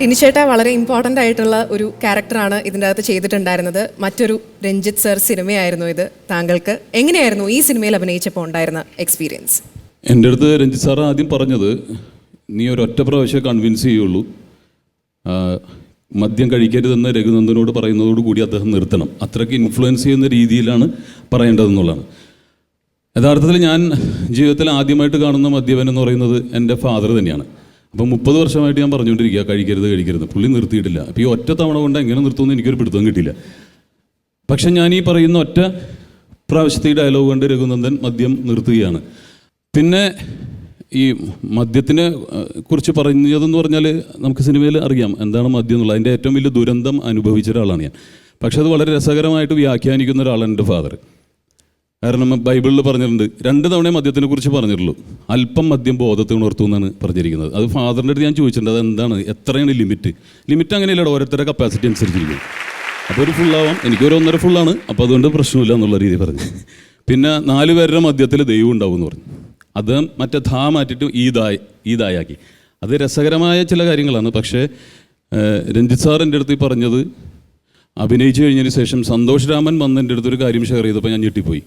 ടിനിച്ചേട്ട വളരെ ഇമ്പോർട്ടന്റ് ആയിട്ടുള്ള ഒരു ക്യാരക്ടറാണ് ഇതിന്റെ അകത്ത് ചെയ്തിട്ടുണ്ടായിരുന്നത്. മറ്റൊരു രഞ്ജിത്ത് സർ സിനിമയായിരുന്നു ഇത്. താങ്കൾക്ക് എങ്ങനെയായിരുന്നു ഈ സിനിമയിൽ അഭിനയിച്ചപ്പോൾ ഉണ്ടായിരുന്ന എക്സ്പീരിയൻസ് എന്റെ അടുത്ത് രഞ്ജിത്ത് സാർ ആദ്യം പറഞ്ഞത് നീ ഒരൊറ്റ പ്രാവശ്യം കൺവിൻസ് ചെയ്യുള്ളൂ. മദ്യം കഴിക്കരുതെന്ന് രഘുനന്ദനോട് പറയുന്നതോട് കൂടി അദ്ദേഹം നിർത്തണം. അത്രയ്ക്ക് ഇൻഫ്ലുവൻസ് ചെയ്യുന്ന രീതിയിലാണ് പറയേണ്ടതെന്നുള്ളതാണ്. യഥാർത്ഥത്തിൽ ഞാൻ ജീവിതത്തിൽ ആദ്യമായിട്ട് കാണുന്ന മദ്യപൻ എന്ന് പറയുന്നത് എന്റെ ഫാദർ തന്നെയാണ്. അപ്പം മുപ്പത് വർഷമായിട്ട് ഞാൻ പറഞ്ഞുകൊണ്ടിരിക്കുക കഴിക്കരുത് കഴിക്കരുത്. പുള്ളി നിർത്തിയിട്ടില്ല. അപ്പോൾ ഈ ഒറ്റ തവണ കൊണ്ട് എങ്ങനെ നിർത്തുമെന്ന് എനിക്കൊരു പിടുത്തം കിട്ടിയില്ല. പക്ഷെ ഞാൻ ഈ പറയുന്ന ഒറ്റ പ്രാവശ്യത്തെ ഈ ഡയലോഗ് കൊണ്ട് രഘുനന്ദൻ മദ്യം നിർത്തുകയാണ്. പിന്നെ ഈ മദ്യത്തിനെ കുറിച്ച് പറഞ്ഞതെന്ന് പറഞ്ഞാൽ നമുക്ക് സിനിമയിൽ അറിയാം എന്താണ് മദ്യം എന്നുള്ളത്. അതിന്റെ ഏറ്റവും വലിയ ദുരന്തം അനുഭവിച്ച ഒരാളാണ് ഞാൻ. പക്ഷെ അത് വളരെ രസകരമായിട്ട് വ്യാഖ്യാനിക്കുന്ന ഒരാളാണ് എന്റെ ഫാദർ. കാരണം ബൈബിളിൽ പറഞ്ഞിട്ടുണ്ട് രണ്ട് തവണ മദ്യത്തിനെ കുറിച്ച് പറഞ്ഞിട്ടുള്ളൂ. അല്പം മദ്യം ബോധത്തെ ഉണർത്തും എന്നാണ് പറഞ്ഞിരിക്കുന്നത്. അത് ഫാദറിന്റെ അടുത്ത് ഞാൻ ചോദിച്ചിട്ടുണ്ട് അത് എന്താണ് എത്രയാണ് ലിമിറ്റ് ലിമിറ്റ് അങ്ങനെയല്ല ഓരോരുത്തരുടെ കപ്പാസിറ്റി അനുസരിച്ചിരിക്കും. അപ്പോൾ ഒരു ഫുള്ളാവാം എനിക്കൊരു ഒന്നര ഫുള്ളാണ് അപ്പോൾ അതുകൊണ്ട് പ്രശ്നമില്ല എന്നുള്ള രീതി പറഞ്ഞു. പിന്നെ നാല് പേരുടെ മദ്യത്തിൽ ദൈവം ഉണ്ടാവും എന്ന് പറഞ്ഞു. അത് മറ്റേ ധാ മാറ്റിയിട്ട് ഈദായി ഈദായാക്കി അത് രസകരമായ ചില കാര്യങ്ങളാണ്. പക്ഷേ രഞ്ജിത് സാർ എന്റെ അടുത്ത് പറഞ്ഞത് അഭിനയിച്ചു കഴിഞ്ഞതിന് ശേഷം സന്തോഷ് രാമൻ വന്ന് എന്റെ അടുത്തൊരു കാര്യം ഷെയർ ചെയ്തപ്പോൾ ഞാൻ ഞെട്ടിപ്പോയി.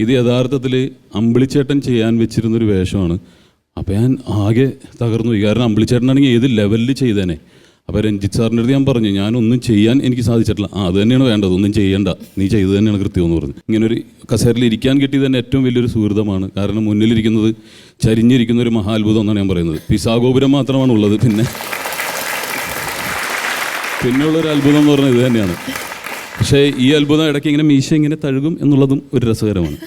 ഇത് യഥാർത്ഥത്തിൽ അമ്പിളിച്ചേട്ടൻ ചെയ്യാൻ വെച്ചിരുന്നൊരു വേഷമാണ്. അപ്പോൾ ഞാൻ ആകെ തകർന്നു പോയി. കാരണം അമ്പിളിച്ചേട്ടനാണെങ്കിൽ ഏത് ലെവലിൽ ചെയ്തേനെ? അപ്പോൾ രഞ്ജിത്ത് സാറിന്റെ അടുത്ത് ഞാൻ പറഞ്ഞു ഞാനൊന്നും ചെയ്യാൻ എനിക്ക് സാധിച്ചിട്ടില്ല. ആ അത് തന്നെയാണ് വേണ്ടത്. ഒന്നും ചെയ്യണ്ട. നീ ചെയ്തു തന്നെയാണ് കൃത്യം എന്ന് പറഞ്ഞു. ഇങ്ങനെ ഒരു കസേരയിൽ ഇരിക്കാൻ കിട്ടിയത് തന്നെ ഏറ്റവും വലിയൊരു സുഹൃതമാണ്. കാരണം മുന്നിലിരിക്കുന്നത് ചരിഞ്ഞിരിക്കുന്ന ഒരു മഹാത്ഭുതം എന്നാണ് ഞാൻ പറയുന്നത്. പിസാഗോപുരം മാത്രമാണ് ഉള്ളത് പിന്നെ പിന്നെയുള്ളൊരു അത്ഭുതം എന്ന് പറഞ്ഞാൽ ഇത് തന്നെയാണ്. പക്ഷേ ഈ അത്ഭുതം ഇടയ്ക്ക് ഇങ്ങനെ മീശ ഇങ്ങനെ തഴുകും എന്നുള്ളതും ഒരു രസകരമാണ്.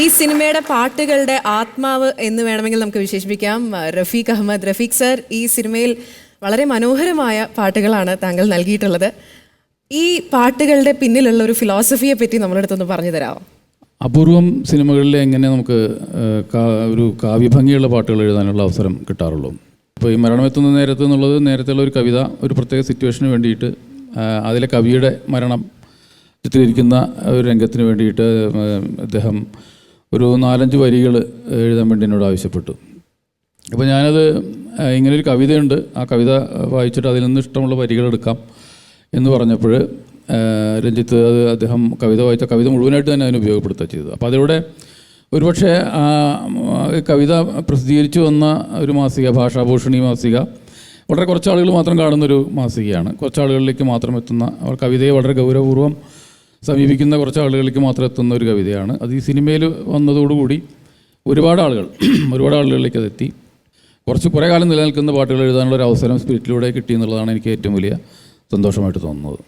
ഈ സിനിമയുടെ പാട്ടുകളുടെ ആത്മാവ് എന്ന് വേണമെങ്കിൽ നമുക്ക് വിശേഷിപ്പിക്കാം. റഫീഖ് അഹമ്മദ്. റഫീഖ് സർ ഈ സിനിമയിൽ വളരെ മനോഹരമായ പാട്ടുകളാണ് താങ്കൾ നൽകിയിട്ടുള്ളത്. ഈ പാട്ടുകളുടെ പിന്നിലുള്ള ഒരു ഫിലോസഫിയെ പറ്റി നമ്മുടെ അടുത്തൊന്ന് പറഞ്ഞു തരാമോ? അപൂർവം സിനിമകളിൽ എങ്ങനെ നമുക്ക് ഒരു കാവ്യഭംഗിയുള്ള പാട്ടുകൾ എഴുതാനുള്ള അവസരം കിട്ടാറുള്ളൂ. ഇപ്പോൾ ഈ മരണമെത്തുന്ന നേരത്ത് എന്നുള്ളത് നേരത്തെയുള്ള ഒരു കവിത ഒരു പ്രത്യേക സിറ്റുവേഷന് വേണ്ടിയിട്ട് അതിലെ കവിയുടെ മരണം ചിത്രീകരിക്കുന്ന ഒരു രംഗത്തിന് വേണ്ടിയിട്ട് അദ്ദേഹം ഒരു നാലഞ്ച് വരികൾ എഴുതാൻ വേണ്ടി എന്നോട് ആവശ്യപ്പെട്ടു. അപ്പോൾ ഞാനത് ഇങ്ങനൊരു കവിതയുണ്ട്. ആ കവിത വായിച്ചിട്ട് അതിൽ നിന്ന് ഇഷ്ടമുള്ള വരികളെടുക്കാം എന്ന് പറഞ്ഞപ്പോൾ രഞ്ജിത്ത് അത് അദ്ദേഹം കവിത വായിച്ച കവിത മുഴുവനായിട്ട് തന്നെ അതിന് ഉപയോഗപ്പെടുത്തുക ചെയ്തത്. അപ്പോൾ അതിലൂടെ ഒരുപക്ഷെ കവിത പ്രസിദ്ധീകരിച്ചു വന്ന ഒരു മാസിക ഭാഷാഭൂഷണി മാസിക വളരെ കുറച്ച് ആളുകൾ മാത്രം കാണുന്നൊരു മാസികയാണ്. കുറച്ച് ആളുകളിലേക്ക് മാത്രം എത്തുന്ന അവർ കവിതയെ വളരെ ഗൗരവപൂർവം സമീപിക്കുന്ന കുറച്ച് ആളുകളിലേക്ക് മാത്രം എത്തുന്ന ഒരു കവിതയാണ്. അത് ഈ സിനിമയിൽ വന്നതോടുകൂടി ഒരുപാട് ആളുകൾ ഒരുപാട് ആളുകളിലേക്ക് അതെത്തി കുറച്ച് കുറേ കാലം നിലനിൽക്കുന്ന പാട്ടുകൾ എഴുതാനുള്ള ഒരു അവസരം സ്പിരിറ്റിലൂടെ കിട്ടി എന്നുള്ളതാണ് എനിക്ക് ഏറ്റവും വലിയ സന്തോഷമായിട്ട് തോന്നുന്നത്.